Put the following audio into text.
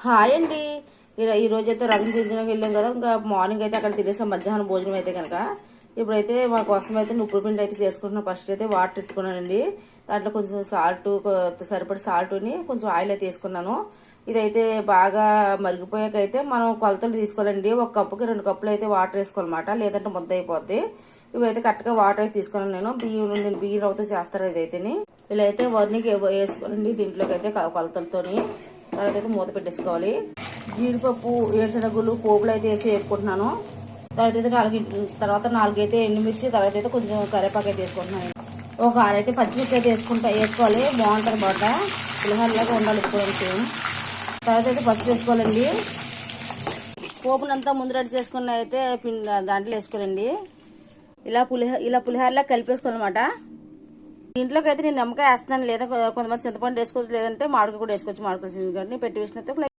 Hi అండి. ఈ- అయితే రంగు చెందినకి వెళ్ళాం కదా ఇంకా మార్నింగ్ అయితే అక్కడ తినేసాం మధ్యాహ్నం భోజనం అయితే కనుక ఇప్పుడైతే మా కోసం అయితే నువ్వుల పిండి అయితే చేసుకుంటున్నాం. ఫస్ట్ అయితే వాటర్ ఎట్టుకున్నానండి దాంట్లో కొంచెం సాల్ట్ సరిపడి సాల్ట్ని కొంచెం ఆయిల్ అయితే వేసుకున్నాను. ఇదైతే బాగా మరిగిపోయాక అయితే మనం కొలతలు తీసుకోవాలండి. ఒక కప్పుకి రెండు కప్పులు అయితే వాటర్ వేసుకోవాలన్నమాట. లేదంటే ముద్ద అయిపోద్ది. ఇవైతే కరెక్ట్గా వాటర్ అయితే తీసుకున్నాను నేను. బియ్యం నేను బియ్యం రవ్వతో చేస్తారు ఇదైతేని. ఇలా అయితే వరికి వేసుకోవాలండి దీంట్లోకి అయితే కొలతలతోని. తర్వాత అయితే మూత పెట్టేసుకోవాలి. జీడిపప్పు ఏసడగులు పోపులు అయితే వేసి వేసుకుంటున్నాను తర్వాత అయితే నాలుగు తర్వాత నాలుగైతే ఎండుమిర్చి తర్వాత అయితే కొంచెం కరివేపాకు అయితే వేసుకుంటున్నాను. ఒక ఆరైతే పచ్చిమిర్చి అయితే వేసుకుంటా వేసుకోవాలి. బాగుంటుంది అనమాట పులిహోరలాగా ఉండాలి ఇప్పుడంటే తర్వాత అయితే పచ్చి వేసుకోవాలండి. పోపునంతా ముందు రెడీ చేసుకున్న అయితే పిండి దాంట్లో వేసుకోవాలండి. ఇలా పులిహ ఇలా పులిహోరలా కలిపేసుకోవాలన్నమాట. దీంట్లోకి అయితే నేను నిమ్మకాయ వేస్తున్నాను. లేదా కొంతమంది చింతపండు వేసుకోవచ్చు లేదంటే మామిడికాయ కూడా వేసుకోవచ్చు. మామిడికాయ సీజన్ పెట్టి వేసినట్టు